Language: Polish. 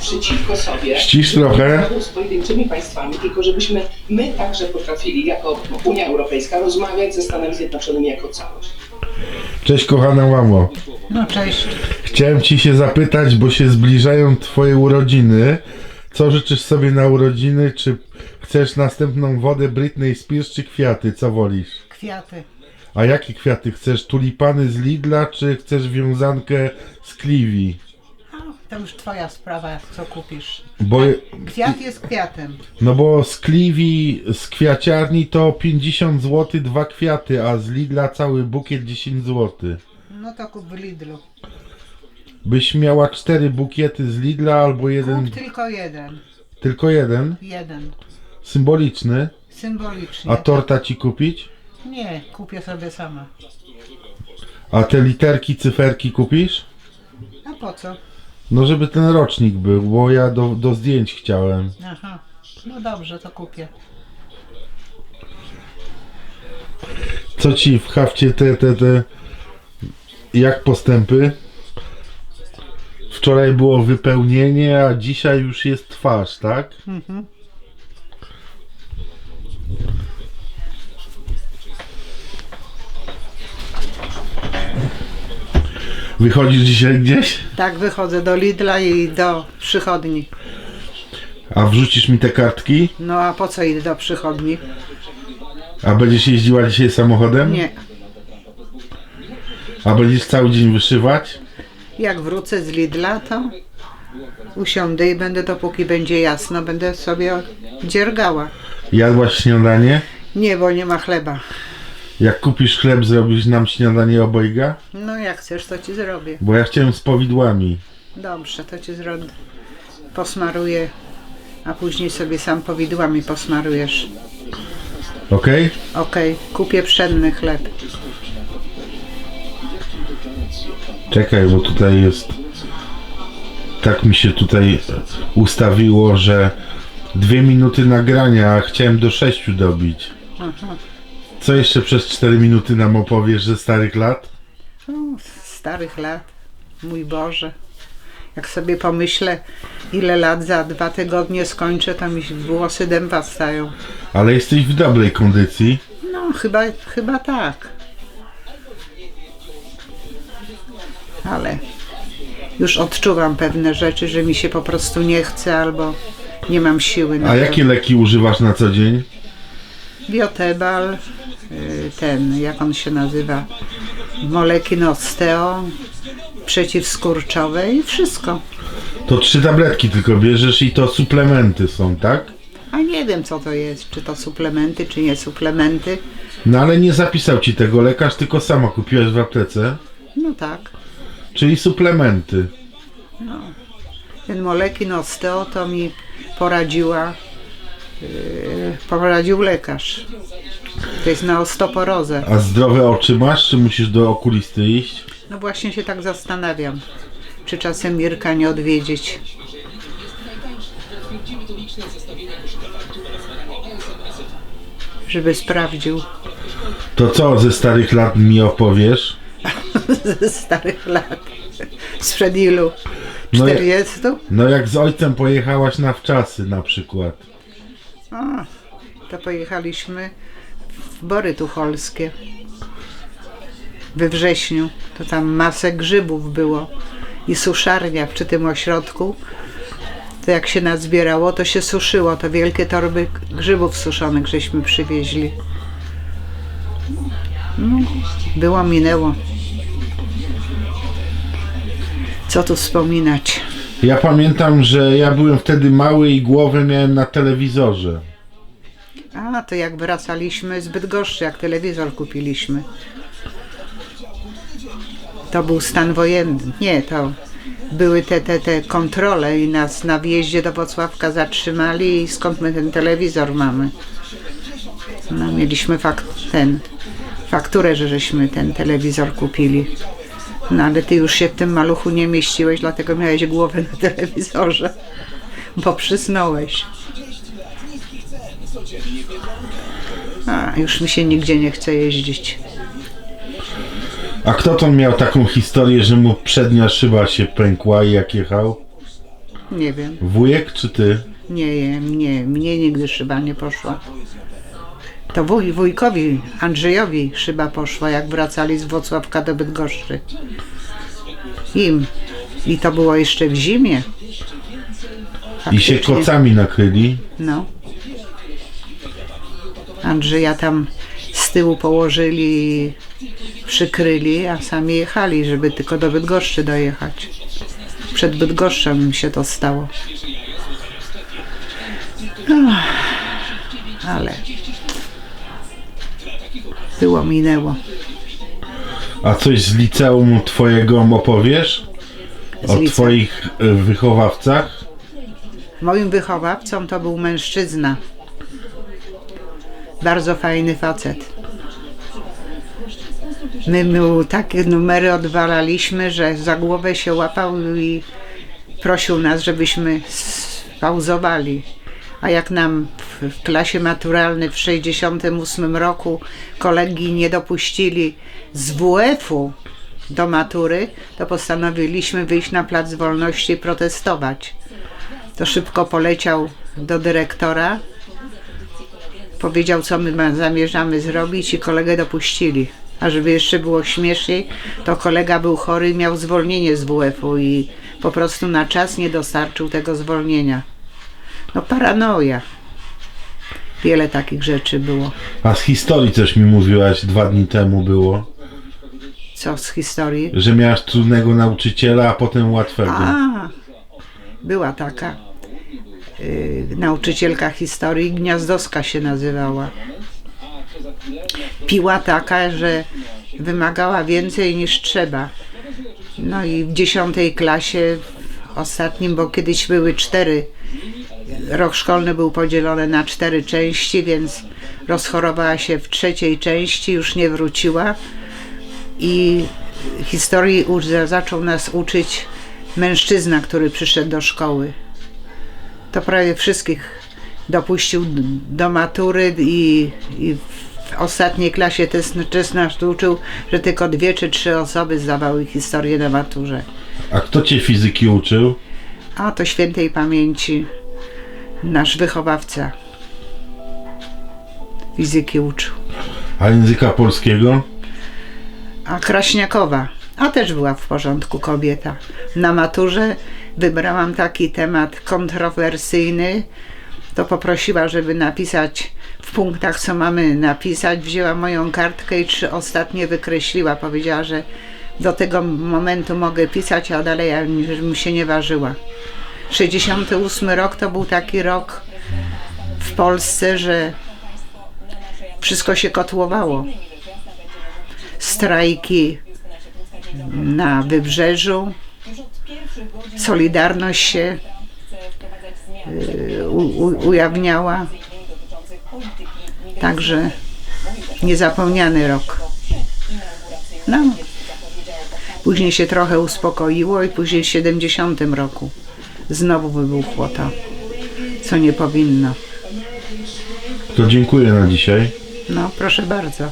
przeciwko sobie. Ścisz trochę. Z pojedynczymi państwami, tylko żebyśmy my także potrafili jako Unia Europejska rozmawiać ze Stanami Zjednoczonymi jako całość. Cześć kochana mamo. No cześć. Chciałem ci się zapytać, bo się zbliżają twoje urodziny. Co życzysz sobie na urodziny? Czy chcesz następną wodę Britney Spears czy kwiaty? Co wolisz? Kwiaty. A jakie kwiaty? Chcesz tulipany z Lidla, czy chcesz wiązankę z? No, to już twoja sprawa, co kupisz. Bo, Kwiat jest kwiatem. no bo z Clivi, z kwiaciarni to 50 zł dwa kwiaty, a z Lidla cały bukiet 10 zł. No to kup w Lidlu. Byś miała cztery bukiety z Lidla albo jeden, Kup tylko jeden. tylko jeden, Jeden. symboliczny. Symbolicznie. A torta ci kupić? Nie, kupię sobie sama. A te literki, cyferki kupisz? A po co? No żeby ten rocznik był, bo ja do, do zdjęć chciałem. Aha. No dobrze, to kupię. Co ci w hafcie te, te, te... Jak postępy? Wczoraj było wypełnienie, a dzisiaj już jest twarz, tak? Mhm. Wychodzisz dzisiaj gdzieś? Tak, wychodzę do Lidla i do przychodni. A wrzucisz mi te kartki? No a po co idę do przychodni? A będziesz jeździła dzisiaj samochodem? Nie. A będziesz cały dzień wyszywać? Jak wrócę z Lidla, to usiądę i będę, dopóki będzie jasno, będę sobie dziergała. Jadłaś śniadanie? Nie, bo nie ma chleba. Jak kupisz chleb, zrobisz nam śniadanie obojga? No jak chcesz, to ci zrobię. Bo ja chciałem z powidłami. Dobrze, to ci zrobię. Posmaruję, a później sobie sam powidłami posmarujesz. Okej? Okej, kupię pszenny chleb. Czekaj, bo tutaj jest. Tak mi się tutaj ustawiło, że dwie minuty nagrania, a chciałem do sześciu dobić. Aha. Co jeszcze przez cztery minuty nam opowiesz ze starych lat? O, z starych lat. Mój Boże. Jak sobie pomyślę, ile lat za dwa tygodnie skończę, to mi się włosy dęba stają. Ale jesteś w dobrej kondycji. No, chyba, chyba tak. Ale już odczuwam pewne rzeczy, że mi się po prostu nie chce albo nie mam siły na A to. jakie leki używasz na co dzień? Biotebal, ten, jak on się nazywa, molekin osteo, przeciwskurczowe i wszystko. To trzy tabletki tylko bierzesz i to suplementy są, tak? A nie wiem co to jest, czy to suplementy, czy nie suplementy. No ale nie zapisał ci tego lekarz, tylko sama kupiłaś w aptece. No tak. Czyli suplementy. Ten molekin osteo to mi poradziła, yy, poradził lekarz. To jest na osteoporozę. A zdrowe oczy masz, czy musisz do okulisty iść? No właśnie się tak zastanawiam, czy czasem Mirka nie odwiedzić. Żeby sprawdził To co ze starych lat mi opowiesz? ze starych lat. Sprzed ilu? No ja- 40? No jak z ojcem pojechałaś na wczasy na przykład. A, to pojechaliśmy Bory Tucholskie. We wrześniu. To tam masę grzybów było. I suszarnia przy tym ośrodku. To jak się nazbierało, to się suszyło. To wielkie torby grzybów suszonych żeśmy przywieźli. No, było, minęło. Co tu wspominać? Ja pamiętam, że ja byłem wtedy mały i głowę miałem na telewizorze. A, to jak wracaliśmy z Bydgoszczy, jak telewizor kupiliśmy. To był stan wojenny. Nie, to były te, te, te kontrole i nas na wjeździe do Wrocławka zatrzymali i skąd my ten telewizor mamy. No, mieliśmy fak ten, fakturę, że żeśmy ten telewizor kupili. No ale ty już się w tym maluchu nie mieściłeś, dlatego miałeś głowę na telewizorze, bo przysnąłeś. A, już mi się nigdzie nie chce jeździć. A kto to miał taką historię, że mu przednia szyba się pękła i jak jechał? Nie wiem. Wujek czy ty? Nie, nie, mnie nigdy szyba nie poszła. To wuj, wujkowi Andrzejowi szyba poszła, jak wracali z Włocławka do Bydgoszczy. Im. I to było jeszcze w zimie. I się Faktycznie. kocami nakryli. No. Andrzeja tam z tyłu położyli, przykryli, a sami jechali, żeby tylko do Bydgoszczy dojechać. Przed Bydgoszczem się to stało. Ach, ale było, minęło. A coś z liceum twojego opowiesz? Z O liceum. twoich y, wychowawcach? Moim wychowawcą to był mężczyzna. Bardzo fajny facet. My mu takie numery odwalaliśmy, że za głowę się łapał i prosił nas, żebyśmy pauzowali. A jak nam w, klasie maturalnej w 68 roku kolegi nie dopuścili z WF-u do matury, to postanowiliśmy wyjść na Plac Wolności i protestować to szybko poleciał do dyrektora. Powiedział, co my ma, zamierzamy zrobić i kolegę dopuścili. A żeby jeszcze było śmieszniej, to kolega był chory i miał zwolnienie z WF-u i po prostu na czas nie dostarczył tego zwolnienia. No paranoja. Wiele takich rzeczy było. A z historii coś mi mówiłaś dwa dni temu było, Co z historii? że miałaś trudnego nauczyciela, a potem łatwego. A, była taka nauczycielka historii, Gniazdowska się nazywała. Piła taka, że wymagała więcej niż trzeba. No i w dziesiątej klasie, w ostatnim, bo kiedyś były cztery, rok szkolny był podzielony na cztery części, więc rozchorowała się w trzeciej części, już nie wróciła i historii zaczął nas uczyć mężczyzna, który przyszedł do szkoły. To prawie wszystkich dopuścił do matury i, i w ostatniej klasie nas uczył, że tylko dwie czy trzy osoby zdawały historię na maturze. A kto cię fizyki uczył? A to świętej pamięci nasz wychowawca fizyki uczył. A języka polskiego? A Kraśniakowa, a też była w porządku kobieta. Na maturze wybrałam taki temat kontrowersyjny, to poprosiła, żeby napisać w punktach, co mamy napisać. Wzięła moją kartkę i trzy ostatnie wykreśliła. Powiedziała, że do tego momentu mogę pisać, a dalej ja żebym się nie ważyła. 68 rok to był taki rok w Polsce, że wszystko się kotłowało strajki na wybrzeżu. Solidarność się y, u, u, ujawniała. Także niezapomniany rok. No. Później się trochę uspokoiło i później w 70 roku znowu wybuchło to, co nie powinno. To dziękuję na dzisiaj. No, proszę bardzo.